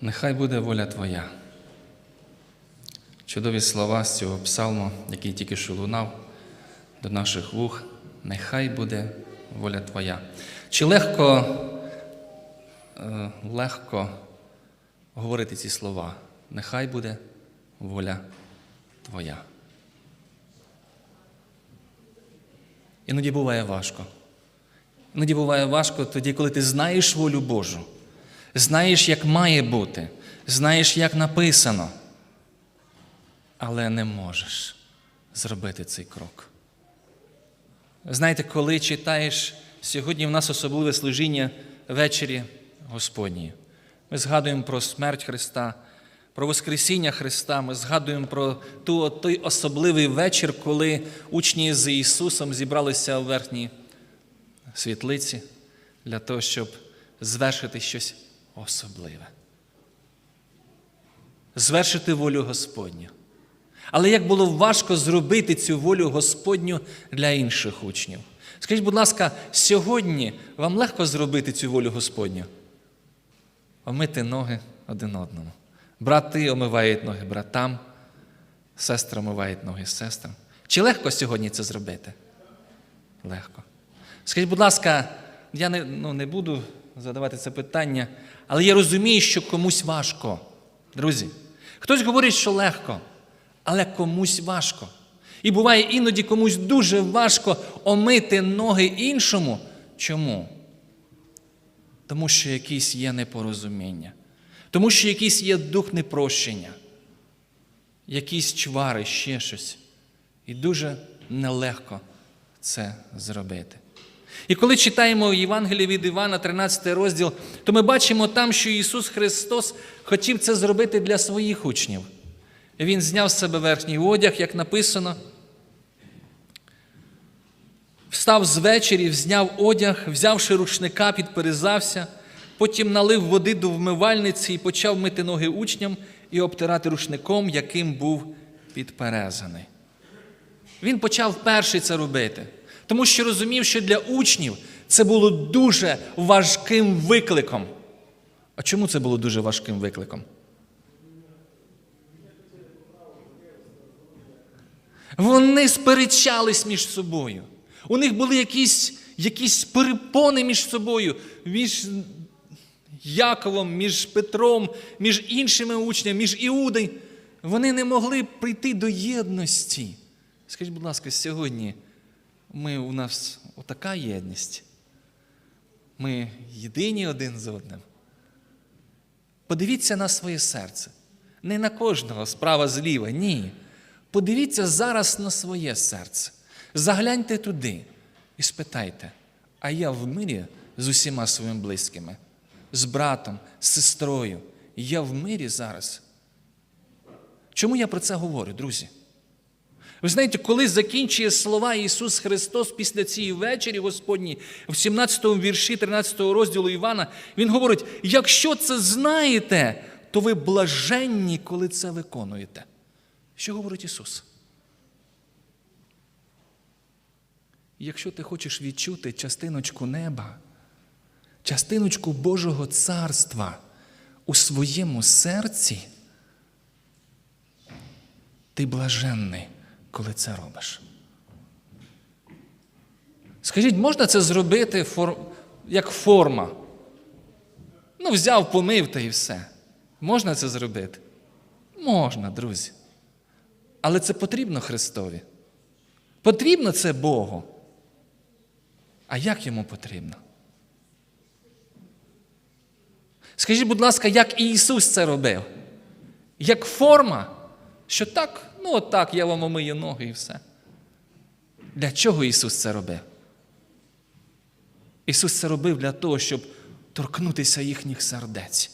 Нехай буде воля Твоя. Чудові слова з цього псалму, який тільки що лунав до наших вух. Нехай буде воля Твоя. Чи легко, е, легко говорити ці слова? Нехай буде воля Твоя. Іноді буває важко. Іноді буває важко тоді, коли ти знаєш волю Божу, знаєш, як має бути, знаєш, як написано, але не можеш зробити цей крок. Знаєте, коли читаєш сьогодні в нас особливе служіння ввечері Господні, ми згадуємо про смерть Христа, про Воскресіння Христа, ми згадуємо про ту, той особливий вечір, коли учні з Ісусом зібралися в верхній світлиці для того, щоб звершити щось особливе. Звершити волю Господню. Але як було важко зробити цю волю Господню для інших учнів? Скажіть, будь ласка, сьогодні вам легко зробити цю волю Господню? Омити ноги один одному. Брати омивають ноги братам, сестри омивають ноги сестрам. Чи легко сьогодні це зробити? Легко. Скажіть, будь ласка, я не, ну, не буду задавати це питання, але я розумію, що комусь важко. Друзі, хтось говорить, що легко, але комусь важко. І буває іноді комусь дуже важко омити ноги іншому. Чому? Тому що якісь є непорозуміння, тому що якийсь є дух непрощення, якісь чвари, ще щось. І дуже нелегко це зробити. І коли читаємо Євангеліє від Івана, 13 розділ, то ми бачимо там, що Ісус Христос хотів це зробити для своїх учнів. Він зняв з себе верхній одяг, як написано. Встав звечері, зняв одяг, взявши рушника, підперезався, потім налив води до вмивальниці і почав мити ноги учням і обтирати рушником, яким був підперезаний. Він почав перший це робити, тому що розумів, що для учнів це було дуже важким викликом. А чому це було дуже важким викликом? Вони сперечались між собою. У них були якісь, якісь перепони між собою, між Яковом, між Петром, між іншими учнями, між Іудою. Вони не могли прийти до єдності. Скажіть, будь ласка, сьогодні ми, у нас отака єдність. Ми єдині один з одним. Подивіться на своє серце. Не на кожного справа зліва, ні. Подивіться зараз на своє серце. Загляньте туди і спитайте, а я в мирі з усіма своїми близькими, з братом, з сестрою. Я в мирі зараз. Чому я про це говорю, друзі? Ви знаєте, коли закінчує слова Ісус Христос після цієї вечері Господній, в 17 вірші 13 розділу Івана, Він говорить: якщо це знаєте, то ви блаженні, коли це виконуєте. Що говорить Ісус? Якщо ти хочеш відчути частиночку неба, частиночку Божого царства у своєму серці, ти блаженний, коли це робиш. Скажіть, можна це зробити фор... як форма? Ну, взяв, помив та і все. Можна це зробити? Можна, друзі. Але це потрібно Христові. Потрібно це Богу. А як йому потрібно? Скажіть, будь ласка, як Ісус це робив? Як форма, що так, ну отак, я вам омию ноги і все. Для чого Ісус це робив? Ісус це робив для того, щоб торкнутися їхніх сердець.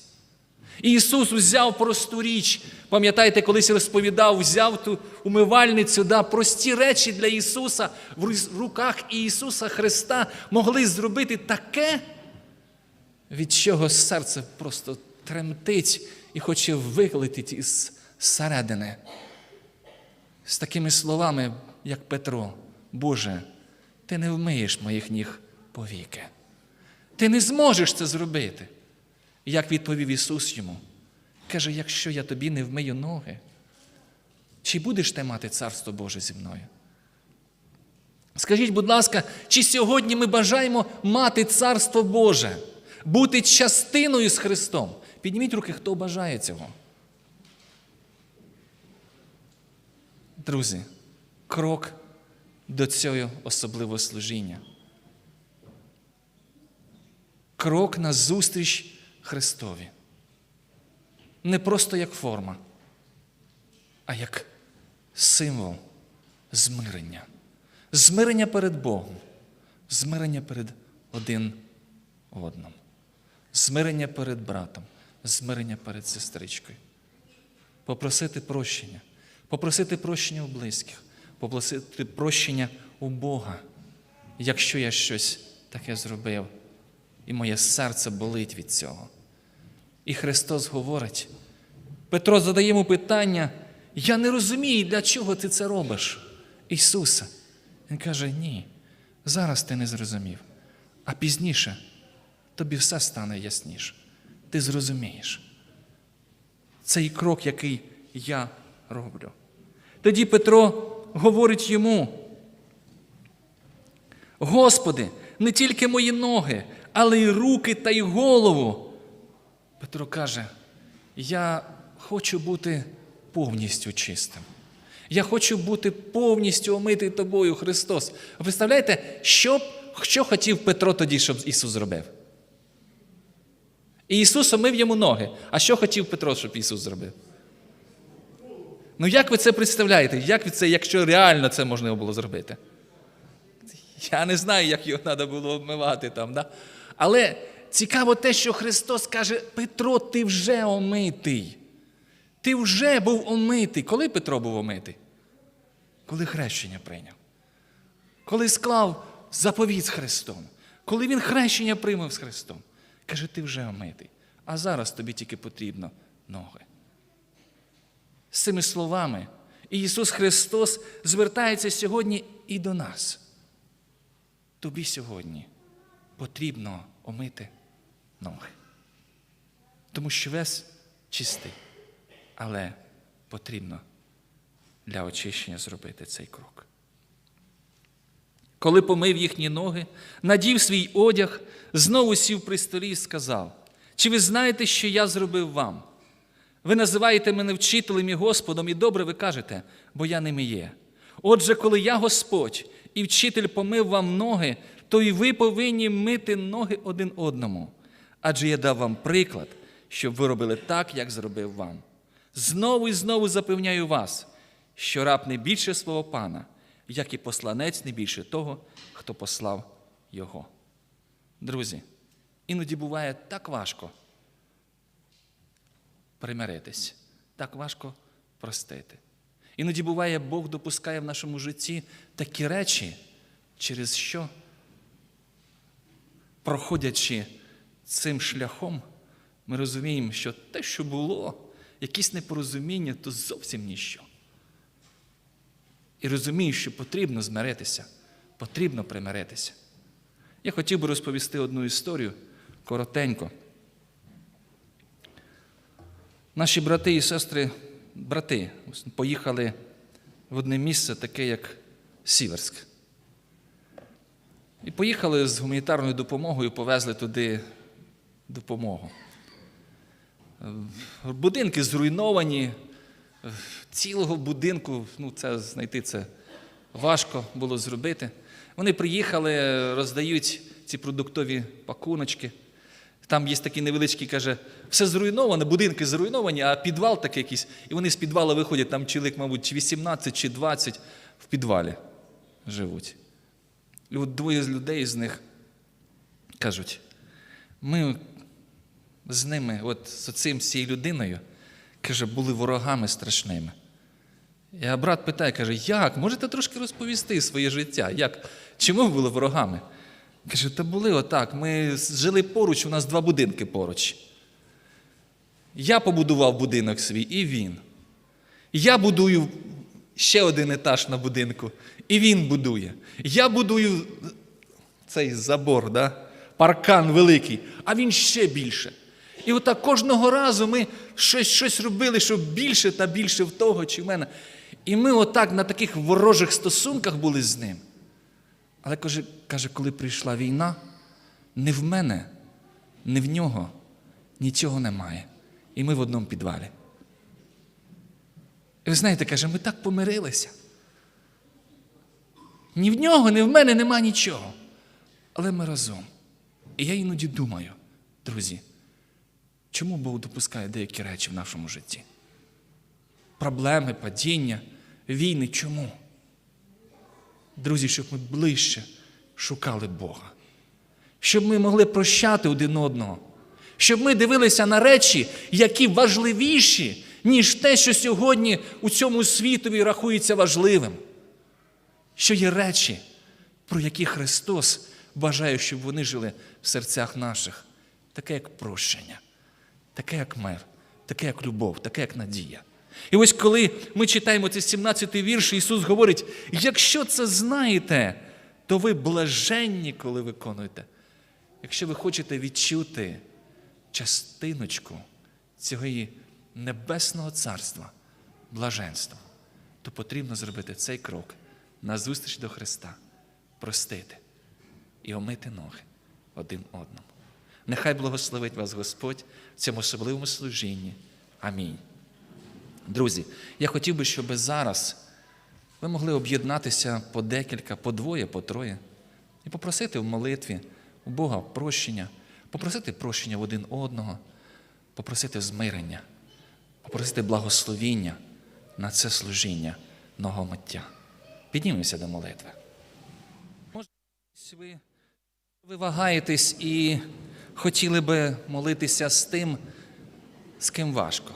Ісус взяв просту річ. Пам'ятаєте, колись розповідав, взяв ту умивальницю, да, прості речі для Ісуса в руках Ісуса Христа могли зробити таке, від чого серце просто тремтить і хоче виклетіти із середини. З такими словами, як Петро, Боже, ти не вмиєш моїх ніг повіки. Ти не зможеш це зробити. Як відповів Ісус йому, каже, якщо я тобі не вмию ноги, чи будеш ти мати царство Боже зі мною? Скажіть, будь ласка, чи сьогодні ми бажаємо мати царство Боже, бути частиною з Христом? Підніміть руки, хто бажає цього. Друзі, крок до цього особливого служіння. Крок на зустріч Христові. Не просто як форма, а як символ змирення. Змирення перед Богом, змирення перед один одним, змирення перед братом, змирення перед сестричкою. Попросити прощення, попросити прощення у близьких, попросити прощення у Бога, якщо я щось таке зробив, і моє серце болить від цього. І Христос говорить, Петро задає йому питання, я не розумію, для чого ти це робиш, Ісусе. Він каже, ні, зараз ти не зрозумів, а пізніше тобі все стане ясніше. Ти зрозумієш. Цей крок, який я роблю. Тоді Петро говорить йому: Господи, не тільки мої ноги, але й руки та й голову. Петро каже, я хочу бути повністю чистим. Я хочу бути повністю омитий тобою, Христос. Представляєте, що, що хотів Петро тоді, щоб Ісус зробив? І Ісус омив йому ноги. А що хотів Петро, щоб Ісус зробив? Ну як ви це представляєте? Як це, якщо реально це можна було зробити? Я не знаю, як його треба було обмивати там. Да? Але цікаво те, що Христос каже: Петро, ти вже омитий. Ти вже був омитий. Коли Петро був омитий? Коли хрещення прийняв. Коли склав заповіт з Христом. Коли він хрещення приймав з Христом. Каже, ти вже омитий. А зараз тобі тільки потрібно ноги. З цими словами Ісус Христос звертається сьогодні і до нас. Тобі сьогодні потрібно омити ноги. Тому що весь чистий, але потрібно для очищення зробити цей крок. Коли помив їхні ноги, надів свій одяг, знову сів при столі і сказав: Чи ви знаєте, що я зробив вам? Ви називаєте мене вчителем і Господом, і добре ви кажете, бо я ними є. Отже, коли я Господь і вчитель помив вам ноги, то і ви повинні мити ноги один одному. Адже я дав вам приклад, щоб ви робили так, як зробив вам. Знову і знову запевняю вас, що раб не більше свого пана, як і посланець не більше того, хто послав його. Друзі, іноді буває так важко примиритись, так важко простити. Іноді буває, Бог допускає в нашому житті такі речі, через що, проходячи цим шляхом, ми розуміємо, що те, що було, якісь непорозуміння, то зовсім ніщо. І розумію, що потрібно змиритися, потрібно примиритися. Я хотів би розповісти одну історію коротенько. Наші брати і сестри, брати, поїхали в одне місце, таке як Сіверськ. І поїхали з гуманітарною допомогою, повезли туди допомогу. Будинки зруйновані, цілого будинку, ну це знайти це важко було зробити. Вони приїхали, роздають ці продуктові пакуночки. Там є такий невеличкий, каже, все зруйноване, будинки зруйновані, а підвал такий якийсь. І вони з підвалу виходять, там чоловік, мабуть, чи 18, чи 20 в підвалі живуть. І от двоє з людей з них кажуть, ми з ними, от з цим з цією людиною, каже, були ворогами страшними. І брат питає, каже, як? Можете трошки розповісти своє життя? Як? Чому ви були ворогами? Каже, та були отак. Ми жили поруч, у нас два будинки поруч. Я побудував будинок свій, і він. Я будую ще один етаж на будинку, і він будує. Я будую цей забор, да? паркан великий, а він ще більше. І отак кожного разу ми щось, щось робили, щоб більше та більше в того чи в мене. І ми отак на таких ворожих стосунках були з ним. Але каже, каже, коли прийшла війна, не в мене, не в нього нічого немає. І ми в одному підвалі. І ви знаєте, каже, ми так помирилися. Ні в нього, ні в мене нема нічого. Але ми разом. І я іноді думаю, друзі, чому Бог допускає деякі речі в нашому житті? Проблеми, падіння, війни. Чому? Друзі, щоб ми ближче шукали Бога, щоб ми могли прощати один одного, щоб ми дивилися на речі, які важливіші, ніж те, що сьогодні у цьому світові рахується важливим. Що є речі, про які Христос бажає, щоб вони жили в серцях наших, таке як прощення, таке як мир, таке як любов, таке як надія. І ось коли ми читаємо цей 17-й вірш, Ісус говорить: якщо це знаєте, то ви блаженні, коли виконуєте. Якщо ви хочете відчути частиночку цього небесного царства, блаженства, то потрібно зробити цей крок на зустріч до Христа, простити і омити ноги один одному. Нехай благословить вас Господь в цьому особливому служінні. Амінь. Друзі, я хотів би, щоб зараз ви могли об'єднатися по декілька, по двоє, по троє, і попросити в молитві у Бога прощення, попросити прощення в один одного, попросити змирення, попросити благословіння на це служіння ногомиття. Піднімемося до молитви. Ви, ви вагаєтесь і хотіли би молитися з тим, з ким важко.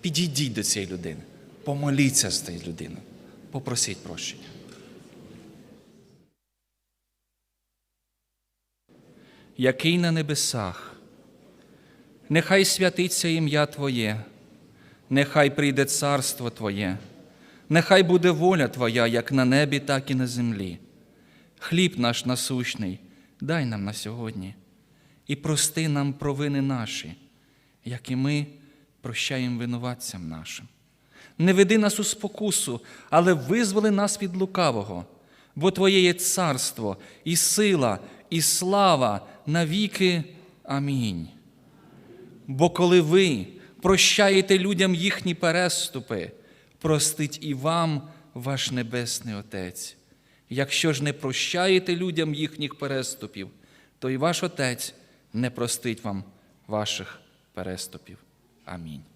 Підійдіть до цієї людини, помоліться з цією людиною, попросіть прощення. Який на небесах, нехай святиться ім'я Твоє, нехай прийде царство Твоє, нехай буде воля Твоя, як на небі, так і на землі. Хліб наш насущний, дай нам на сьогодні, і прости нам провини наші, як і ми прощаємо винуватцям нашим. Не веди нас у спокусу, але визволи нас від лукавого, бо Твоє є царство, і сила, і слава навіки. Амінь. Бо коли ви прощаєте людям їхні переступи, простить і вам ваш Небесний Отець. Якщо ж не прощаєте людям їхніх переступів, то і ваш Отець не простить вам ваших переступів. Амінь.